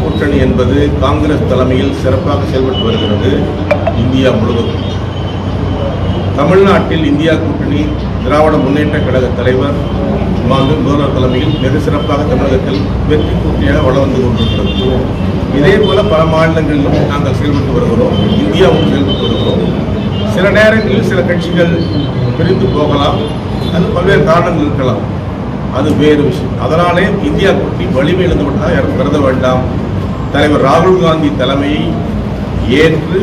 கூட்டணி என்பது காங்கிரஸ் தலைமையில் சிறப்பாக செயல்பட்டு வருகிறது இந்தியா முழுவதும். தமிழ்நாட்டில் இந்தியா கூட்டணி திராவிட முன்னேற்ற கழக தலைவர் மாண்பு முதல்வர் தலைமையில் மிக சிறப்பாக தமிழகத்தில் வெற்றி கூட்டியாக வளம் வந்து கொண்டிருக்கிறது. இதே போல பல மாநிலங்களிலும் நாங்கள் செயல்பட்டு வருகிறோம். இந்தியாவும் செயல்பட்டு வருகிறோம். சில நேரங்களில் சில கட்சிகள் பிரிந்து போகலாம். அது பல்வேறு காரணங்கள் இருக்கலாம். அது வேறு விஷயம். அதனாலே இந்தியா கூட்டி வலிமை இழந்து விட்டதாக யாரும் கருத வேண்டாம். தலைவர் ராகுல் காந்தி தலைமையை ஏற்று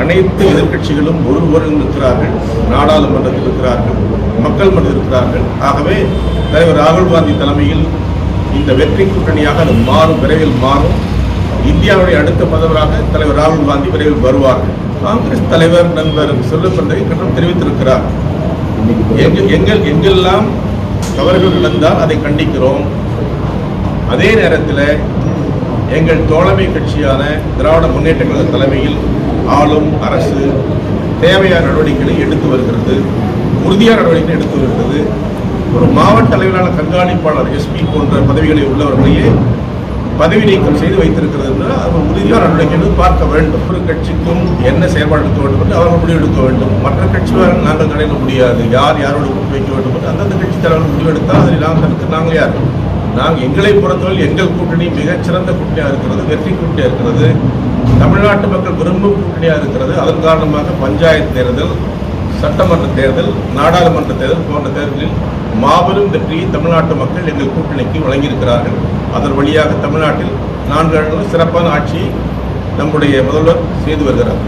அனைத்து எதிர்க்கட்சிகளும் ஒருவரும் இருக்கிறார்கள் நாடாளுமன்றத்தில் இருக்கிறார்கள் மக்கள் மன்றத்தில் இருக்கிறார்கள். ஆகவே தலைவர் ராகுல் காந்தி தலைமையில் இந்த வெற்றி கூட்டணியாக அது மாறும் விரைவில் மாறும். இந்தியாவுடைய அடுத்த பிரதமராக தலைவர் ராகுல் காந்தி விரைவில் வருவார்கள். காங்கிரஸ் தலைவர் நண்பர் செல்வப்பிரதை கண்டனம் தெரிவித்திருக்கிறார். எங்கள் எங்கள் எங்கெல்லாம் தவறுகள் நடந்தால் அதை கண்டிக்கிறோம். அதே நேரத்தில் எங்கள் தோழமை கட்சியான திராவிட முன்னேற்ற கழக தலைமையில் ஆளும் அரசு தேவையான நடவடிக்கைகளை எடுத்து வருகிறது. உறுதியான நடவடிக்கைகளை எடுத்து வருகிறது. ஒரு மாவட்ட அளவிலான கண்காணிப்பாளர் எஸ்பி போன்ற பதவிகளை உள்ளவர்களையே பதவி நீக்கம் செய்து வைத்திருக்கிறது என்றால் அவர் உறுதியான நடவடிக்கைகள் பார்க்க வேண்டும். ஒரு கட்சிக்கும் என்ன செயல்பாடு எடுக்க வேண்டும் என்று அவர்கள் முடிவெடுக்க வேண்டும். மற்ற கட்சியாளர்கள் நாங்கள் தலையிட முடியாது. யார் யாரோடு ஒப்பு வைக்க வேண்டும் என்று அந்தந்த கட்சி தலைவர்கள் முடிவெடுத்தால் அதில் நாங்கள் தடுக்க நாங்கள் யார்? நாங்கள் எங்களை பொறுத்தவரை எங்கள் கூட்டணி மிகச்சிறந்த கூட்டணியாக இருக்கிறது வெற்றி கூட்டணியாக இருக்கிறது. தமிழ்நாட்டு மக்கள் விரும்பும் கூட்டணியாக இருக்கிறது. அதன் காரணமாக பஞ்சாயத்து தேர்தல் சட்டமன்ற தேர்தல் நாடாளுமன்ற தேர்தல் போன்ற தேர்தலில் மாபெரும் வெற்றியை தமிழ்நாட்டு மக்கள் எங்கள் கூட்டணிக்கு வழங்கியிருக்கிறார்கள். அதன் வழியாக தமிழ்நாட்டில் நான்கு ஆண்டுகள் சிறப்பான ஆட்சியை நம்முடைய முதல்வர் செய்து வருகிறார்.